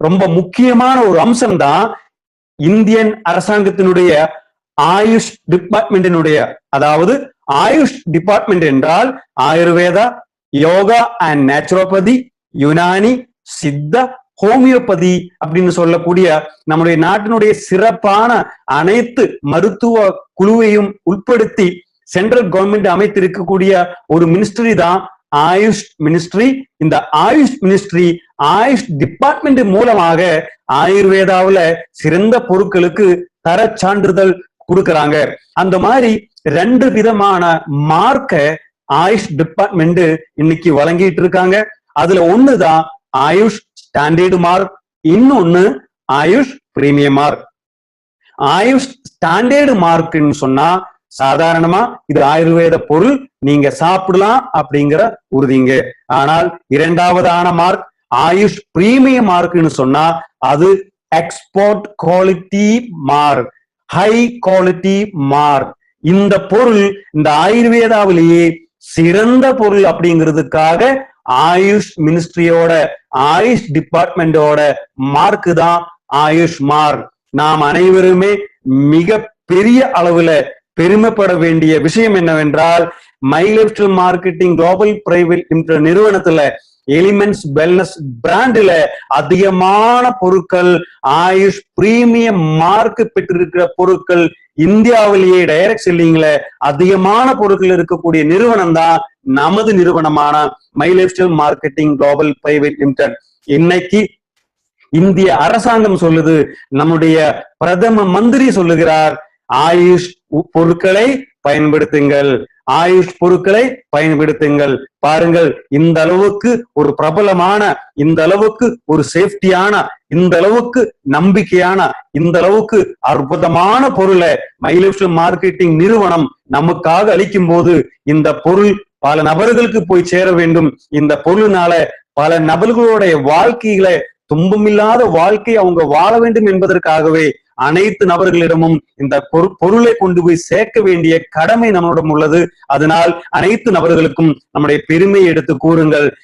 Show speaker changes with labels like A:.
A: ரொம்ப முக்கியமான ஒரு அம்சம் தான் இந்தியன் அரசாங்கத்தினுடைய ஆயுஷ் டிபார்ட்மெண்டினுடைய அதாவது ஆயுஷ் டிபார்ட்மெண்ட் என்றால் Ayurveda yoga and naturopathy Unani Siddha homeopathy அப்படின்னு சொல்லக்கூடிய நம்முடைய நாட்டினுடைய சிறப்பான அனைத்து மருத்துவ குழுவையும் உட்படுத்தி சென்ட்ரல் கவர்மெண்ட் அமைத்திருக்கக்கூடிய ஒரு மினிஸ்ட்ரி தான் ஆயுஷ் மினிஸ்ட்ரி இந்த ஆயுஷ் மினிஸ்ட்ரி ஆயுஷ் டிபார்ட்மெண்ட் மூலமாக ஆயுர்வேதாவுல சிறந்த பொருட்களுக்கு தர சான்றிதழ் கொடுக்கறாங்க. அந்த மாதிரி ரெண்டு விதமான மார்க்க ஆயுஷ் டிபார்ட்மெண்ட் இன்னைக்கு வழங்கிட்டு இருக்காங்க. அதுல ஒண்ணுதான் ஆயுஷ் ஸ்டாண்டர்டு மார்க் இன்னொன்னு Ayush premium mark Ayush standard மார்க்னு சொன்னா சாதாரணமா இது ஆயுர்வேத பொருள் நீங்க சாப்பிடலாம் அப்படிங்கிற உறுதிங்க. ஆனால் இரண்டாவதான மார்க் ஆயுஷ் பிரீமியம் மார்க்னு சொன்னா அது export quality mark high quality mark. இந்த பொருள் இந்த ஆயுர்வேதாவிலேயே சிறந்த பொருள் அப்படிங்கிறதுக்காக ஆயுஷ் மினிஸ்ட்ரியோட ஆயுஷ் டிபார்ட்மெண்டோட மார்க் தான் ஆயுஷ் மார்க். நாம் அனைவருமே மிக பெரிய அளவுல பெருமைப்பட வேண்டிய விஷயம் என்னவென்றால் மைலெப்டல் மார்க்கெட்டிங் குளோபல் பிரைவேட் லிமிடெட் நிறுவனத்துல எலிமெண்ட்ஸ் வெல்னஸ் பிராண்ட்ல அதிகமான பொருட்கள் ஆயுஷ் பிரீமியம் மார்க் பெற்றிருக்கிற பொருட்கள் இந்தியாவிலேயே டைரக்ட் செல்லிங்ல அதிகமான பொருட்கள் இருக்கக்கூடிய நிறுவனம் தான் நமது நிறுவனமான மைலெப்டல் மார்க்கெட்டிங் குளோபல் பிரைவேட் லிமிடெட் இன்னைக்கு இந்திய அரசாங்கம் சொல்லுது நம்முடைய பிரதம மந்திரி சொல்லுகிறார் ஆயுஷ் உ- பொருட்களை பயன்படுத்துங்கள். ஆயுஷ் பொருட்களை பயன்படுத்துங்கள். பாருங்கள் இந்த அளவுக்கு ஒரு பிரபலமான இந்த அளவுக்கு ஒரு சேஃப்டியான இந்த அளவுக்கு நம்பிக்கையான இந்த அளவுக்கு அற்புதமான பொருளை மைலேஷன் மார்க்கெட்டிங் நிறுவனம் நமக்காக அளிக்கும் போது இந்த பொருள் பல நபர்களுக்கு போய் சேர வேண்டும். இந்த பொருளினால பல நபர்களுடைய வாழ்க்கைகளை துன்பமில்லாத வாழ்க்கை அவங்க வாழ வேண்டும் என்பதற்காகவே அனைத்து நபர்களிடமும் இந்த பொரு- பொருளை கொண்டு போய் சேர்க்க வேண்டிய கடமை நம்மளிடம் உள்ளது. அதனால் அனைத்து நபர்களுக்கும் நம்முடைய பெருமையை எடுத்து கூறுங்கள்.